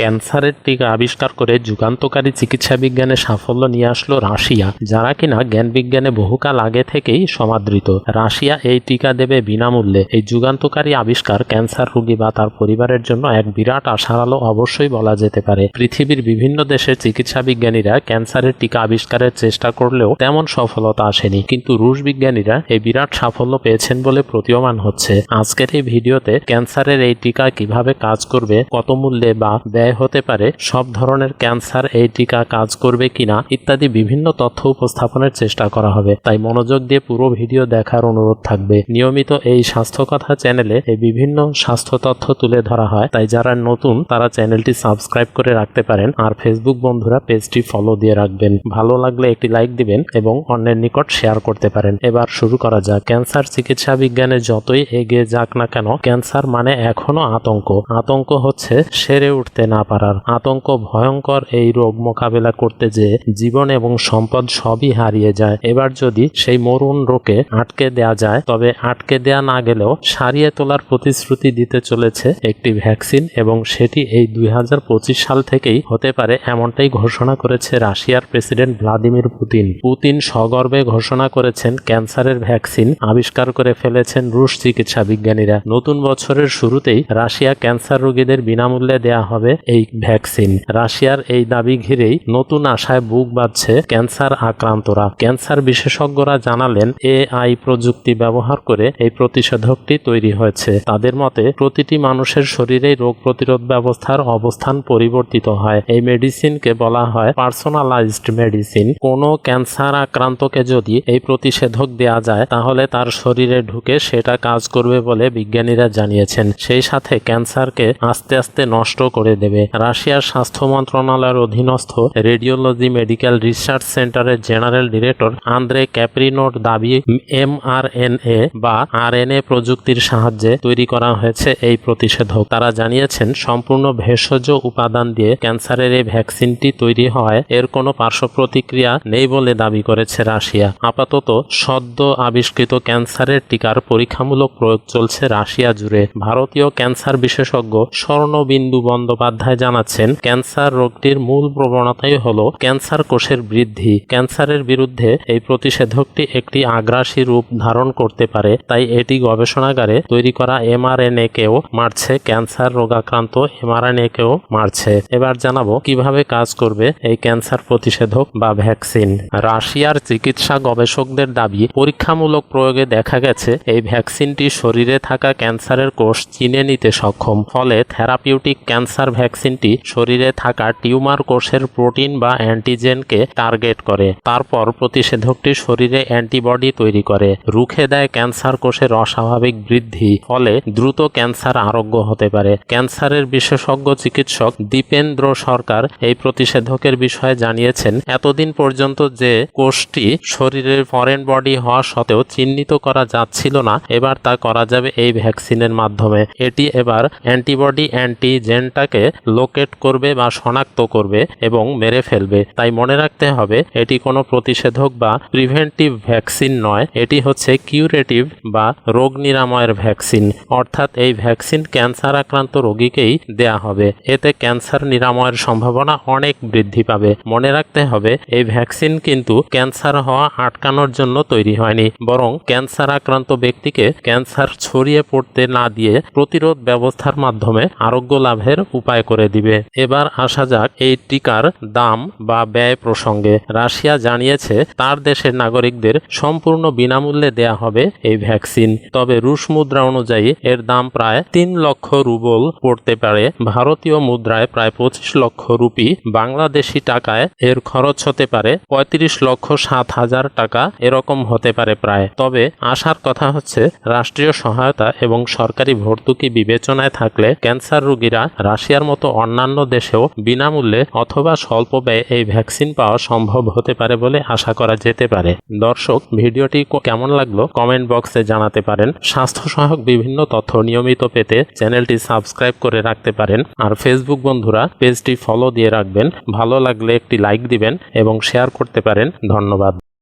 ক্যান্সারের টিকা আবিষ্কার করে যুগান্তকারী চিকিৎসা বিজ্ঞানে সাফল্য নিয়ে আসলো রাশিয়া, যারা কিনা জ্ঞান বিজ্ঞানে বহুকাল আগে থেকেই সমাদৃত। রাশিয়া এই টিকা দেবে বিনামূল্যে। এই যুগান্তকারী আবিষ্কার ক্যান্সার রোগী বা তার পরিবারের জন্য এক বিরাট আশার আলো অবশ্যই বলা যেতে পারে। পৃথিবীর বিভিন্ন দেশের চিকিৎসা বিজ্ঞানীরা ক্যান্সারের টিকা আবিষ্কারের চেষ্টা করলেও তেমন সফলতা আসেনি। কিন্তু রুশ বিজ্ঞানীরা এই বিরাট সাফল্য পেয়েছেন বলে প্রতীয়মান হচ্ছে। আজকের এই ভিডিওতে ক্যান্সারের এই টিকা কীভাবে কাজ করবে, কত মূল্যে বা ব্যয় হতে পারে, সব ধরনের ক্যান্সার এই টিকা কাজ করবে কিনা ইত্যাদি বিভিন্ন তথ্য উপস্থাপনের চেষ্টা করা হবে। তাই মনোযোগ দিয়ে পুরো ভিডিও দেখার অনুরোধ থাকবে। নিয়মিত এই স্বাস্থ্য কথা চ্যানেলে এই বিভিন্ন স্বাস্থ্য তথ্য তুলে ধরা হয়। তাই যারা নতুন, তারা চ্যানেলটি সাবস্ক্রাইব করে রাখতে পারেন আর ফেসবুক বন্ধুরা পেজটি ফলো দিয়ে রাখবেন। ভালো লাগলে একটি লাইক দিবেন এবং অন্যের নিকট শেয়ার করতে পারেন। এবার শুরু করা যাক। ক্যান্সার চিকিৎসা বিজ্ঞানে যতই এগিয়ে যাক না কেন, ক্যান্সার মানে এখনও আতঙ্ক। আতঙ্ক হচ্ছে সেরে উঠতে না পারার আতঙ্ক ভয়ঙ্কর এই রোগ মোকাবেলা করতে যে জীবন এবং সম্পদ সবই হারিয়ে যায়। এবার যদি সেই মরুণ রোগে আটকে দেয়া যায়, তবে আটকে দেয়া না গেলেও সারিয়ে তোলার প্রতিশ্রুতি দিতে চলেছে একটি ভ্যাকসিন এবং সেটি এই দুই হাজার পঁচিশ সাল থেকেই হতে পারে এমনটাই ঘোষণা করেছে রাশিয়ার প্রেসিডেন্ট ভ্লাদিমির পুতিন। পুতিন সগর্বে ঘোষণা করেছেন, ক্যান্সারের ভ্যাকসিন আবিষ্কার করে ফেলেছেন রুশ চিকিৎসা বিজ্ঞানীরা। নতুন বছরের শুরুতেই রাশিয়া ক্যান্সার রোগীদের বিনামূল্যে দেয়া হবে এই ভ্যাকসিন। রাশিয়ার এই দাবি ঘিরেই নতুন আশায় বুক বাঁধছে ক্যান্সার আক্রান্তরা। ক্যান্সার বিশেষজ্ঞরা জানালেন, এআই প্রযুক্তি ব্যবহার করে এই প্রতিষেধকটি তৈরি হয়েছে। তাদের মতে, প্রতিটি মানুষের শরীরেই রোগ প্রতিরোধ ব্যবস্থার অবস্থান পরিবর্তিত হয়। এই মেডিসিনকে বলা হয় পার্সোনালাইজড মেডিসিন। কোনো ক্যান্সার আক্রান্তকে যদি এই প্রতিষেধক দেয়া যায়, তাহলে তার শরীরে ঢুকে সেটা কাজ করবে বলে বিজ্ঞানীরা জানিয়েছেন। সেই সাথে ক্যান্সারকে আস্তে আস্তে নষ্ট করে দেবে। রাশিয়ার স্বাস্থ্য মন্ত্রণালয়ের অধীনস্থ রেডিওলজি মেডিকেল রিসার্চ সেন্টারের জেনারেল ডিরেক্টর আন্দ্রে ক্যাপ্রিনোর দাবি এম এমআরএনএ বা আরএনএ প্রযুক্তির সাহায্যে তৈরি করা হয়েছে এই প্রতিষেধক। তারা জানিয়েছেন, সম্পূর্ণ ভেষজ উপাদান দিয়ে ক্যান্সারের এই ভ্যাকসিনটি তৈরি হওয়ায় এর কোনো পার্শ্ব প্রতিক্রিয়া নেই বলে দাবি করেছে রাশিয়া। আপাতত সদ্য আবিষ্কৃত ক্যান্সারের টিকার পরীক্ষামূলক প্রয়োগ চলছে রাশিয়া জুড়ে। ভারতীয় ক্যান্সার বিশেষজ্ঞ স্বর্ণবিন্দু বন্দ্যোপাধ্যায় জানাচ্ছেন, ক্যান্সার রোগটির মূল প্রবণতাই হল ক্যান্সার কোষের বৃদ্ধি। ক্যান্সারের বিরুদ্ধে এই প্রতিষেধকটি একটি আগ্রাসী রূপ ধারণ করতে পারে, তাই এটি গবেষণাগারে তৈরি করা এমআরএনএ কেও মারছে, ক্যান্সার রোগাক্রান্ত এমআরএনএ কেও মারছে। এবার জানাব, কীভাবে কাজ করবে এই ক্যান্সার প্রতিষেধক বা ভ্যাকসিন? রাশিয়ার চিকিৎসা গবেষকদের দাবি, পরীক্ষামূলক প্রয়োগে দেখা গেছে, এই ভ্যাকসিনটি শরীরে থাকা ক্যান্সারের কোষ চিনে নিতে সক্ষম। ফলে থেরাপিউটিক ক্যান্সার ভ্যাকসিনটি শরীরে থাকা টিউমার কোষের প্রোটিন বা অ্যান্টিজেনকে টার্গেট করে। তারপর প্রতিষেধকটি শরীরে অ্যান্টিবডি তৈরি করে। রুখে দেয় ক্যান্সার কোষের অস্বাভাবিক বৃদ্ধি, ফলে দ্রুত ক্যান্সার আরোগ্য হতে পারে। ক্যান্সারের বিশেষজ্ঞ চিকিৎসক দীপেন্দ্র সরকার এই প্রতিষেধকের বিষয়ে জানিয়েছেন, এতদিন পর্যন্ত যে কোষটি শরীরের ফরেন বডি হওয়া সত্ত্বেও চিহ্নিত করা যাচ্ছিল না, এবার তা করা যাবে এই ভ্যাকসিনের মাধ্যমে। এটি এবার অ্যান্টিবডি অ্যান্টিজেনটাকে লোকেট করবে বা শনাক্ত করবে এবং মেরে ফেলবে। তাই মনে রাখতে হবে, এটি কোনো প্রতিষেধক বা প্রিভেন্টিভ ভ্যাকসিন নয়, এটি হচ্ছে কিউরেটিভ বা রোগ নিরাময়ের ভ্যাকসিন। অর্থাৎ এই ভ্যাকসিন ক্যান্সার আক্রান্ত রোগীকেই দেয়া হবে। এতে ক্যান্সার নিরাময়ের সম্ভাবনা অনেক বৃদ্ধি পাবে। মনে রাখতে হবে, এই ভ্যাকসিন কিন্তু ক্যান্সার হওয়া আটকানোর জন্য তৈরি হয়নি, বরং ক্যান্সার আক্রান্ত ব্যক্তিকে ক্যান্সার ছড়িয়ে পড়তে না দিয়ে প্রতিরোধ ব্যবস্থার মাধ্যমে আরোগ্য লাভের উপায় করে দিবে। এবার আসা যাক এই টিকার দাম বা ব্যয় প্রসঙ্গে। রাশিয়া জানিয়েছে তার দেশের নাগরিকদের সম্পূর্ণ বিনামূল্যে দেয়া হবে এই ভ্যাকসিন। তবে রুশ মুদ্রা অনুযায়ী এর দাম প্রায় তিন লক্ষ রুবল পড়তে পারে। ভারতীয় মুদ্রায় প্রায় পঁচিশ লক্ষ রুপি বাংলাদেশি টাকায় এর খরচ হতে পারে। পঁয়ত্রিশ লক্ষ সাত হাজার টাকা এরকম হতে পারে প্রায়। তবে আসার কথা হচ্ছে, রাষ্ট্রীয় সহায়তা এবং সরকারি ভর্তুকি বিবেচনায় থাকলে ক্যান্সার রোগীরা রাশিয়ার মতো অন্যান্য দেশেও বিনামূল্যে অথবা স্বল্প ব্যয়ে এই ভ্যাকসিন পাওয়া সম্ভব হতে পারে বলে আশা করা যেতে পারে। দর্শক, ভিডিওটি কেমন লাগল কমেন্ট বক্সে জানাতে পারেন। স্বাস্থ্য সহায়ক বিভিন্ন তথ্য নিয়মিত পেতে চ্যানেলটি সাবস্ক্রাইব করে রাখতে পারেন। আর ফেসবুক বন্ধুরা, পেজটি ফলো দিয়ে রাখবেন। ভালো লাগলে একটি লাইক দিবেন এবং শেয়ার করতে পারেন। ধন্যবাদ।